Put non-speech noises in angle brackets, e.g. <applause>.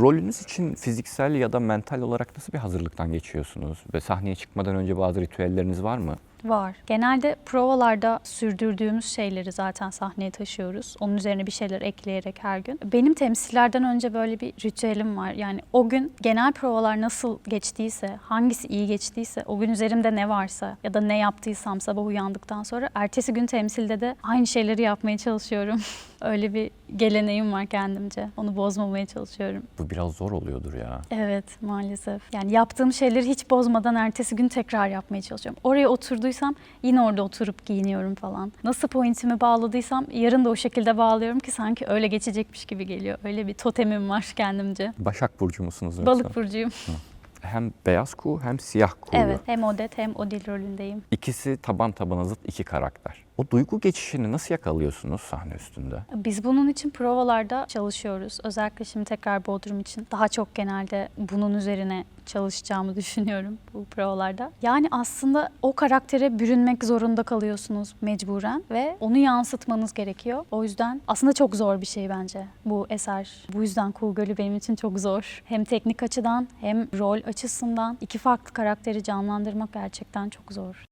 Rolünüz için fiziksel ya da mental olarak nasıl bir hazırlıktan geçiyorsunuz? Ve sahneye çıkmadan önce bazı ritüelleriniz var mı? Var. Genelde provalarda sürdürdüğümüz şeyleri zaten sahneye taşıyoruz. Onun üzerine bir şeyler ekleyerek her gün. Benim temsillerden önce böyle bir ritüelim var. Yani o gün genel provalar nasıl geçtiyse, hangisi iyi geçtiyse, o gün üzerimde ne varsa ya da ne yaptıysam sabah uyandıktan sonra ertesi gün temsilde de aynı şeyleri yapmaya çalışıyorum. <laughs> Öyle bir geleneğim var kendimce. Onu bozmamaya çalışıyorum. Bu biraz zor oluyordur ya. Evet maalesef. Yani yaptığım şeyleri hiç bozmadan ertesi gün tekrar yapmaya çalışıyorum. Oraya oturduysam yine orada oturup giyiniyorum falan. Nasıl pointimi bağladıysam yarın da o şekilde bağlıyorum ki sanki öyle geçecekmiş gibi geliyor. Öyle bir totemim var kendimce. Başak Burcu musunuz yoksa? Balık burcuyum. Hem beyaz kuğu hem siyah kuğu. Evet hem Odet hem Odil rolündeyim. İkisi taban tabana zıt iki karakter. O duygu geçişini nasıl yakalıyorsunuz sahne üstünde? Biz bunun için provalarda çalışıyoruz. Özellikle şimdi tekrar Bodrum için daha çok genelde bunun üzerine çalışacağımı <laughs> düşünüyorum bu provalarda. Yani aslında o karaktere bürünmek zorunda kalıyorsunuz mecburen ve onu yansıtmanız gerekiyor. O yüzden aslında çok zor bir şey bence bu eser. Bu yüzden Kuğu Gölü benim için çok zor. Hem teknik açıdan hem rol açısından iki farklı karakteri canlandırmak gerçekten çok zor.